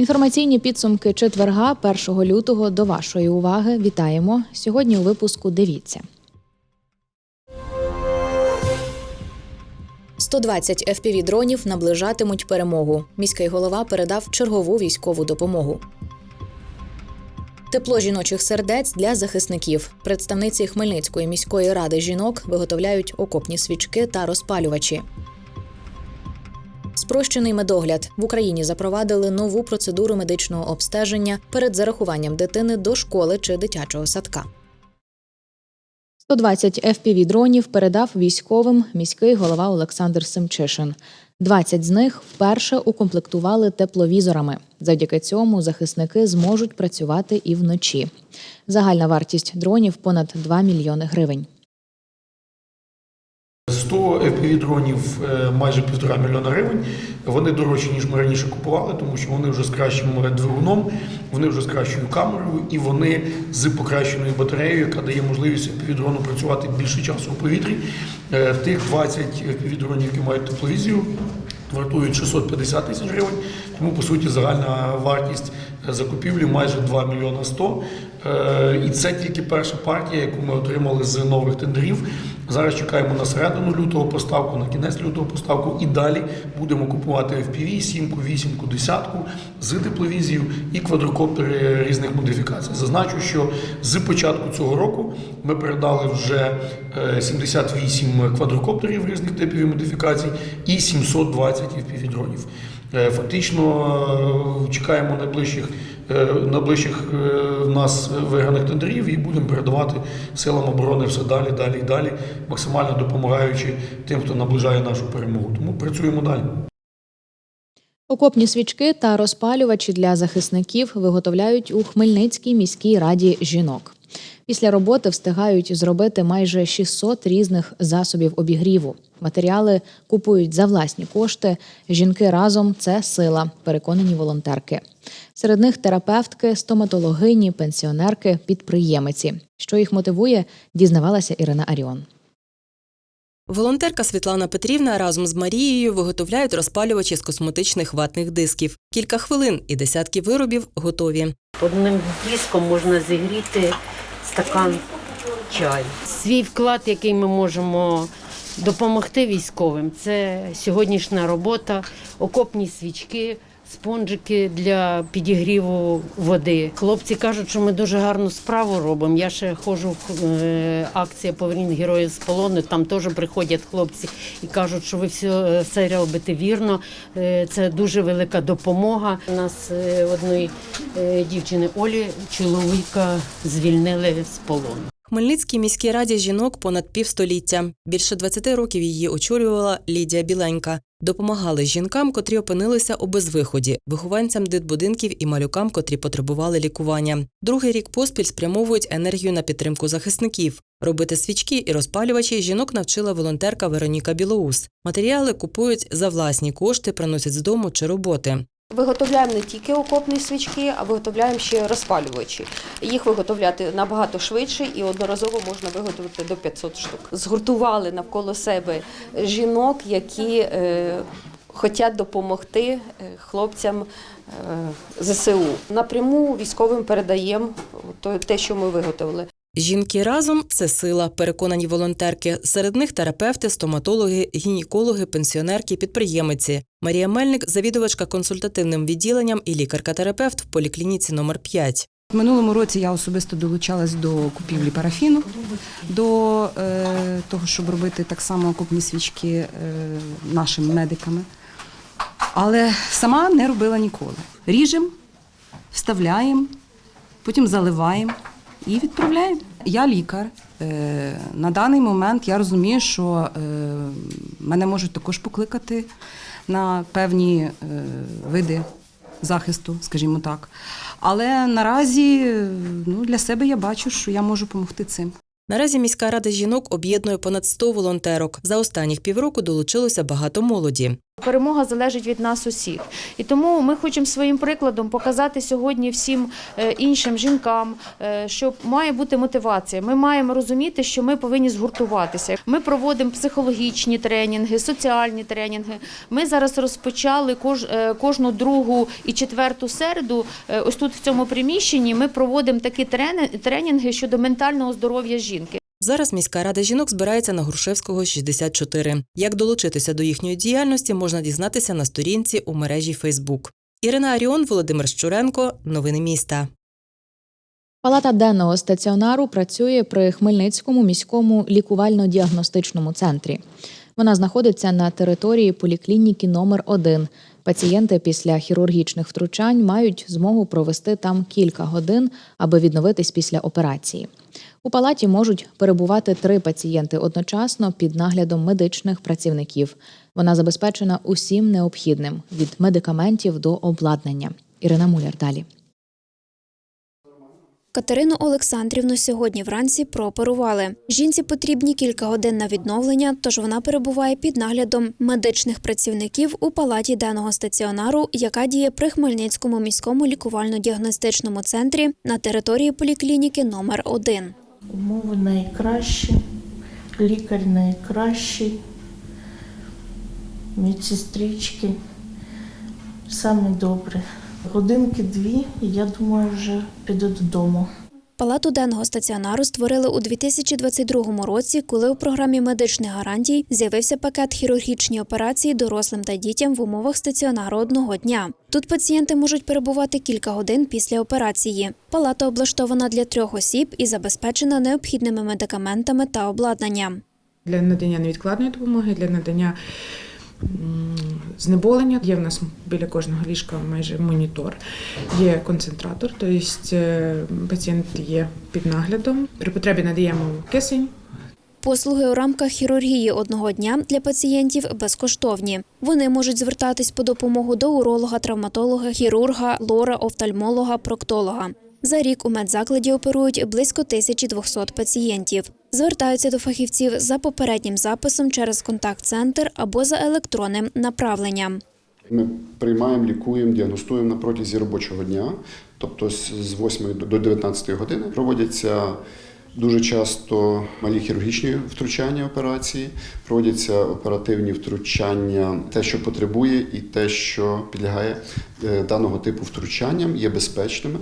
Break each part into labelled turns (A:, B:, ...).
A: Інформаційні підсумки четверга 1 лютого до вашої уваги. Вітаємо сьогодні. У випуску дивіться. 120 fpv дронів наближатимуть перемогу. Міський голова передав чергову військову допомогу. Тепло жіночих сердець для захисників. Представниці Хмельницької міської ради жінок виготовляють окопні свічки та розпалювачі. Спрощений медогляд в Україні запровадили нову процедуру медичного обстеження перед зарахуванням дитини до школи чи дитячого садка. 120 fpv дронів передав військовим міський голова Олександр Семчишин. 20 з них вперше укомплектували тепловізорами. Завдяки цьому захисники зможуть працювати і вночі. Загальна вартість дронів понад 2 мільйони гривень.
B: 100 FPV-дронів е, майже півтора мільйона гривень. Вони дорожчі, ніж ми раніше купували, тому що вони вже з кращим двигуном, вони вже з кращою камерою і вони з покращеною батареєю, яка дає можливість FPV-дрону працювати більше часу у повітрі. Е, Тих 20 FPV-дронів, які мають тепловізію, вартують 650 тисяч гривень. Тому, по суті, загальна вартість закупівлі майже 2 мільйона 100. Е, І це тільки перша партія, яку ми отримали з нових тендерів. Зараз чекаємо на середину лютого поставку, на кінець лютого поставку і далі будемо купувати FPV, сімку, вісімку, десятку з тепловізію і квадрокоптери різних модифікацій. Зазначу, що з початку цього року ми передали вже е, 78 квадрокоптерів різних типів і модифікацій і 720 FPV-дронів. Е, Фактично е, чекаємо найближчих е, найближчих е, в нас виграних тендерів і будемо передавати силам оборони все далі, далі і далі, максимально допомагаючи тим, хто наближає нашу перемогу. Тому працюємо далі.
A: Окопні свічки та розпалювачі для захисників виготовляють у Хмельницькій міській раді жінок. Після роботи встигають зробити майже 600 різних засобів обігріву. Матеріали купують за власні кошти. Жінки разом це сила, переконані волонтерки. Серед них терапевтки, стоматологині, пенсіонерки, підприємиці. Що їх мотивує, дізнавалася Ірина Аріон.
C: Волонтерка Світлана Петрівна разом з Марією виготовляють розпалювачі з косметичних ватних дисків. Кілька хвилин і десятки виробів готові.
D: Одним диском можна зігріти стакан чаю. Свій вклад, який ми можемо допомогти військовим, це сьогоднішня робота, окопні свічки. Спонжики для підігріву води. Хлопці кажуть, що ми дуже гарну справу робимо. Я ще ходжу в е, акція Повернень героїв з полону. Там теж приходять хлопці і кажуть, що ви все, все робите вірно. Е, Це дуже велика допомога. У нас е, одної дівчини Олі чоловіка звільнили з полону.
C: Хмельницькій міській раді жінок понад півстоліття. Більше 20 років її очолювала Лідія Біленька. Допомагали жінкам, котрі опинилися у безвиході, вихованцям дитбудинків і малюкам, котрі потребували лікування. Другий рік поспіль спрямовують енергію на підтримку захисників. Робити свічки і розпалювачі жінок навчила волонтерка Вероніка Білоус. Матеріали купують за власні кошти, приносять з дому чи роботи.
E: Виготовляємо не тільки окопні свічки, а виготовляємо ще розпалювачі. Їх виготовляти набагато швидше і одноразово можна виготовити до 500 штук. Згуртували навколо себе жінок, які е, хочуть допомогти е, хлопцям е, ЗСУ. Напряму військовим передаємо те, що ми виготовили.
C: Жінки разом це сила, переконані волонтерки. Серед них терапевти, стоматологи, гінекологи, пенсіонерки, підприємиці. Марія Мельник, завідувачка консультативним відділенням і лікарка-терапевт в поліклініці номер 5.
F: В минулому році я особисто долучалась до купівлі парафіну, до е, того, щоб робити так само окопні свічки е, нашими медиками. Але сама не робила ніколи. Ріжемо, вставляємо, потім заливаємо і відправляємо. Я лікар. Е, на даний момент я розумію, що е, мене можуть також покликати на певні е, види захисту, скажімо так. Але наразі ну, для себе я бачу, що я можу допомогти цим.
C: Наразі міська рада жінок об'єднує понад 100 волонтерок. За останніх півроку долучилося багато молоді.
G: Перемога залежить від нас усіх, і тому ми хочемо своїм прикладом показати сьогодні всім е, іншим жінкам, е, що має бути мотивація. Ми маємо розуміти, що ми повинні згуртуватися. Ми проводимо психологічні тренінги, соціальні тренінги. Ми зараз розпочали е, кожну другу і четверту середу. Ось тут в цьому приміщенні ми проводимо такі тренінги щодо ментального здоров'я жінки.
C: Зараз міська рада жінок збирається на Грушевського 64. Як долучитися до їхньої діяльності, можна дізнатися на сторінці у мережі Фейсбук. Ірина Аріон, Володимир Щуренко. Новини міста.
A: Палата денного стаціонару працює при Хмельницькому міському лікувально-діагностичному центрі. Вона знаходиться на території поліклініки номер 1 Пацієнти після хірургічних втручань мають змогу провести там кілька годин, аби відновитись після операції. У палаті можуть перебувати три пацієнти одночасно під наглядом медичних працівників. Вона забезпечена усім необхідним від медикаментів до обладнання. Ірина Муляр далі.
H: Катерину Олександрівну сьогодні вранці прооперували. Жінці потрібні кілька годин на відновлення, тож вона перебуває під наглядом медичних працівників у палаті денного стаціонару, яка діє при Хмельницькому міському лікувально-діагностичному центрі на території поліклініки номер 1
I: Умови найкращі, лікар найкращий, медсестрички. Саме добре. Годинки дві, і я думаю, вже піду додому.
H: Палату денного стаціонару створили у 2022 році, коли у програмі медичних гарантій з'явився пакет хірургічні операції дорослим та дітям в умовах стаціонару одного дня. Тут пацієнти можуть перебувати кілька годин після операції. Палата облаштована для трьох осіб і забезпечена необхідними медикаментами та обладнанням.
J: для надання невідкладної допомоги, для надання знеболення. Є в нас біля кожного ліжка майже монітор, є концентратор, тобто е, пацієнт є під наглядом. При потребі надаємо кисень.
H: Послуги у рамках хірургії одного дня для пацієнтів безкоштовні. Вони можуть звертатись по допомогу до уролога, травматолога, хірурга, лора, офтальмолога, проктолога. За рік у медзакладі оперують близько 1200 пацієнтів. Звертаються до фахівців за попереднім записом через контакт-центр або за електронним направленням.
K: Ми приймаємо, лікуємо, діагностуємо на протязі робочого дня, тобто з з 8 до 19 години проводяться дуже часто малі хірургічні втручання операції, проводяться оперативні втручання, те, що потребує, і те, що підлягає е, даного типу втручанням, є безпечними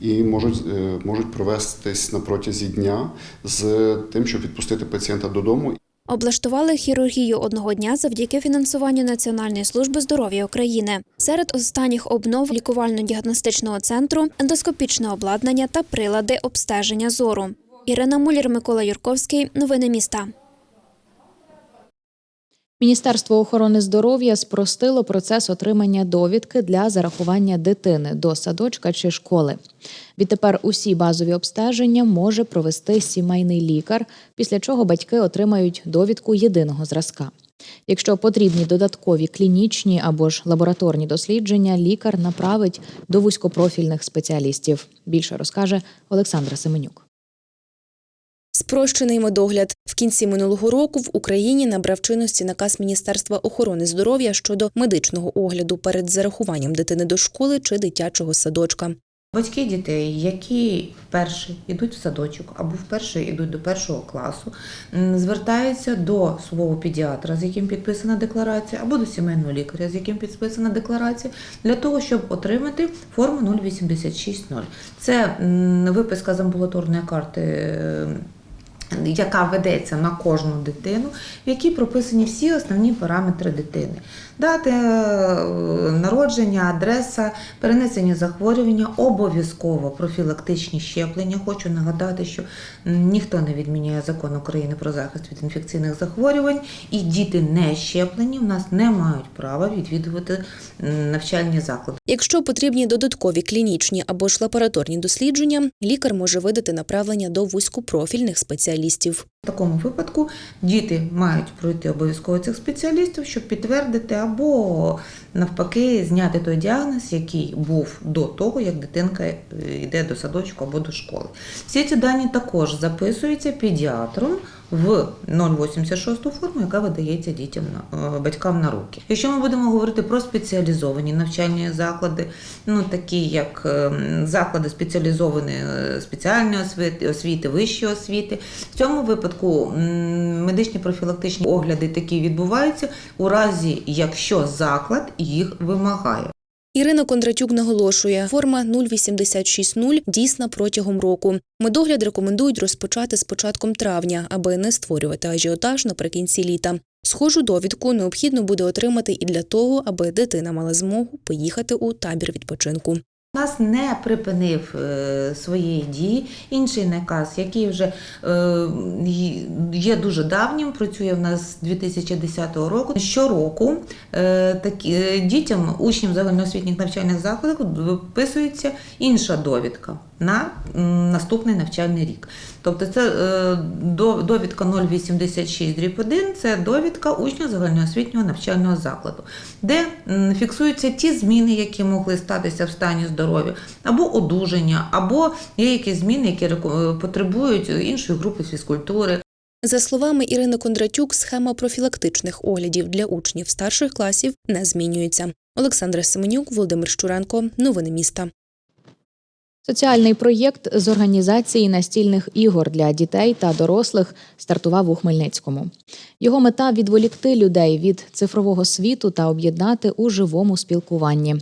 K: і можуть, е, можуть провестись на протязі дня з тим, щоб відпустити пацієнта додому
H: Облаштували хірургію одного дня завдяки фінансуванню Національної служби здоров'я України. Серед останніх обнов лікувально-діагностичного центру ендоскопічне обладнання та прилади обстеження зору. Ірина Мулір, Микола Юрковський. Новини міста.
A: Міністерство охорони здоров'я спростило процес отримання довідки для зарахування дитини до садочка чи школи. Відтепер усі базові обстеження може провести сімейний лікар, після чого батьки отримають довідку єдиного зразка. Якщо потрібні додаткові клінічні або ж лабораторні дослідження, лікар направить до вузькопрофільних спеціалістів. Більше розкаже Олександра Семенюк.
L: Спрощений медогляд в кінці минулого року в Україні набрав чинності наказ Міністерства охорони здоров'я щодо медичного огляду перед зарахуванням дитини до школи чи дитячого садочка.
M: Батьки дітей, які вперше йдуть в садочок або вперше йдуть до першого класу, звертаються до свого педіатра, з яким підписана декларація, або до сімейного лікаря, з яким підписана декларація, для того, щоб отримати форму 0860. Це виписка з амбулаторної карти. Яка ведеться на кожну дитину, в якій прописані всі основні параметри дитини: дати е, народження, адреса, перенесення захворювання, обов'язково профілактичні щеплення. Хочу нагадати, що ніхто не відміняє закон України про захист від інфекційних захворювань, і діти не щеплені в нас не мають права відвідувати навчальні заклади.
L: Якщо потрібні додаткові клінічні або ж лабораторні дослідження, лікар може видати направлення до вузькопрофільних спеціалістів.
M: В такому випадку діти мають пройти обов'язково цих спеціалістів, щоб підтвердити або навпаки зняти той діагноз, який був до того, як дитинка е, йде до садочку або до школи. Всі ці дані також записуються педіатром в 0,86 форму, яка видається дітям е, батькам на руки. Якщо ми будемо говорити про спеціалізовані навчальні заклади, ну такі як е, заклади спеціалізованої е, спеціальної освіти, освіти, вищої освіти, в цьому випадку медичні профілактичні огляди такі відбуваються у разі, якщо заклад їх вимагає.
L: Ірина Кондратюк наголошує, форма 0860 дійсна протягом року. Медогляд рекомендують розпочати з початком травня, аби не створювати ажіотаж наприкінці літа. Схожу довідку необхідно буде отримати і для того, аби дитина мала змогу поїхати у табір відпочинку.
M: Нас не припинив е, своєї дії інший наказ, який вже е, є дуже давнім, працює в нас з 2010 року. Щороку е, такі, дітям, учням загальноосвітніх навчальних закладів виписується інша довідка на наступний навчальний рік. Тобто це е, до- довідка 086 дріб 1 – це довідка учня загальноосвітнього навчального закладу, де фіксуються ті зміни, які могли статися в стані здоров'я, або одужання, або є якісь зміни, які е, потребують іншої групи фізкультури,
L: За словами Ірини Кондратюк, схема профілактичних оглядів для учнів старших класів не змінюється. Олександра Семенюк, Володимир Щуренко. Новини міста.
A: Соціальний проєкт з організації настільних ігор для дітей та дорослих стартував у Хмельницькому. Його мета відволікти людей від цифрового світу та об'єднати у живому спілкуванні.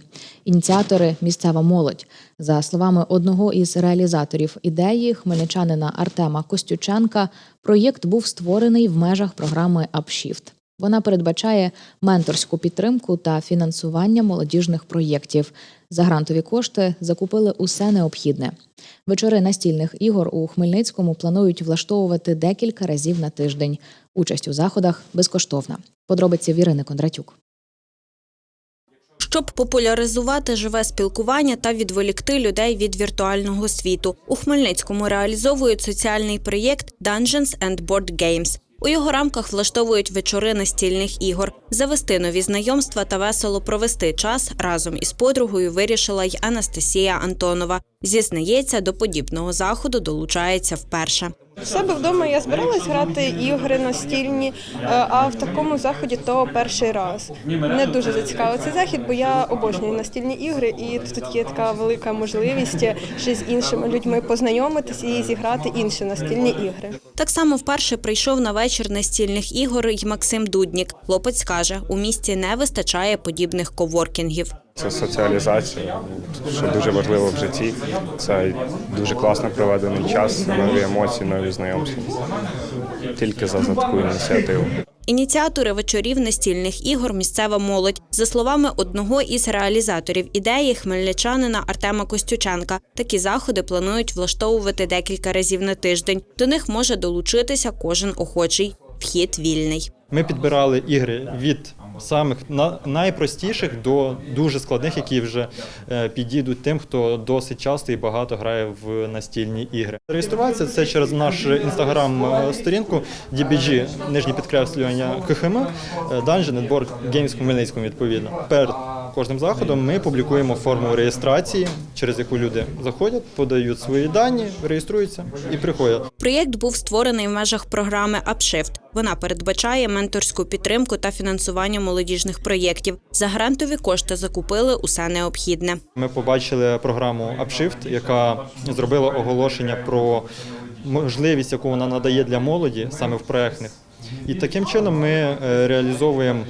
A: Ініціатори місцева молодь. За словами одного із реалізаторів ідеї, хмельничанина Артема Костюченка, проєкт був створений в межах програми Upshift. Вона передбачає менторську підтримку та фінансування молодіжних проєктів. За грантові кошти закупили усе необхідне. Вечори настільних ігор у Хмельницькому планують влаштовувати декілька разів на тиждень. Участь у заходах безкоштовна. Подробиці Вірини Кондратюк.
N: щоб популяризувати живе спілкування та відволікти людей від віртуального світу. У Хмельницькому реалізовують соціальний проєкт Dungeons and Board Games. У його рамках влаштовують вечори настільних ігор. Завести нові знайомства та весело провести час разом із подругою вирішила й Анастасія Антонова. Зізнається, до подібного заходу долучається вперше.
O: В себе вдома я збиралась грати ігри настільні, е, а в такому заході то перший раз. Не дуже зацікавив цей захід, бо я обожнюю настільні ігри, і тут є така велика можливість ще з іншими людьми познайомитися і зіграти інші настільні ігри.
N: Так само вперше прийшов на вечір настільних ігор й Максим Дуднік. Хлопець каже, у місті не вистачає подібних коворкінгів.
P: Це соціалізація, що дуже важливо в житті. Це дуже класно проведений час, нові емоції, нові знайомства. Тільки за за таку ініціативу.
N: Ініціатори вечорів настільних ігор місцева молодь. За словами одного із реалізаторів ідеї хмельничанина Артема Костюченка, такі заходи планують влаштовувати декілька разів на тиждень. До них може долучитися кожен охочий. Вхід вільний.
Q: Ми підбирали ігри від самих на- найпростіших до дуже складних, які вже е, підійдуть тим, хто досить часто і багато грає в настільні ігри. Реєструватися це через наш інстаграм-сторінку DBG, нижнє підкреслювання КХМ, е, Dungeon Board Games Хмельницькому відповідно. Перед кожним заходом ми публікуємо форму реєстрації, через яку люди заходять, подають свої дані, реєструються і приходять.
N: Проєкт був створений в межах програми Upshift. Вона передбачає менторську підтримку та фінансування молодіжних проєктів. За грантові кошти закупили усе необхідне.
Q: Ми побачили програму «Апшифт», яка зробила оголошення про можливість, яку вона надає для молоді саме в проектних. І таким чином ми е, реалізовуємо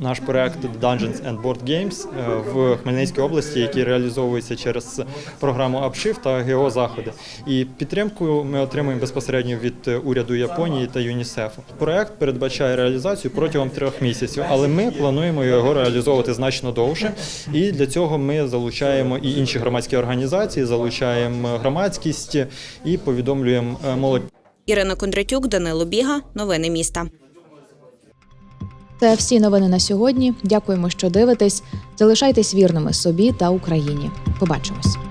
Q: наш проект Dungeons and Board Games е, в Хмельницькій області, який реалізовується через програму Upshift та ГЕО заходи. І підтримку ми отримуємо безпосередньо від е, уряду Японії та ЮНІСЕФу. Проект передбачає реалізацію протягом трьох місяців, але ми плануємо його реалізовувати значно довше. І для цього ми залучаємо і інші громадські організації, залучаємо громадськість і повідомлюємо молодь.
N: Ірина Кондратюк, Данило Біга. Новини міста.
A: Це всі новини на сьогодні. Дякуємо, що дивитесь. Залишайтесь вірними собі та Україні. Побачимось.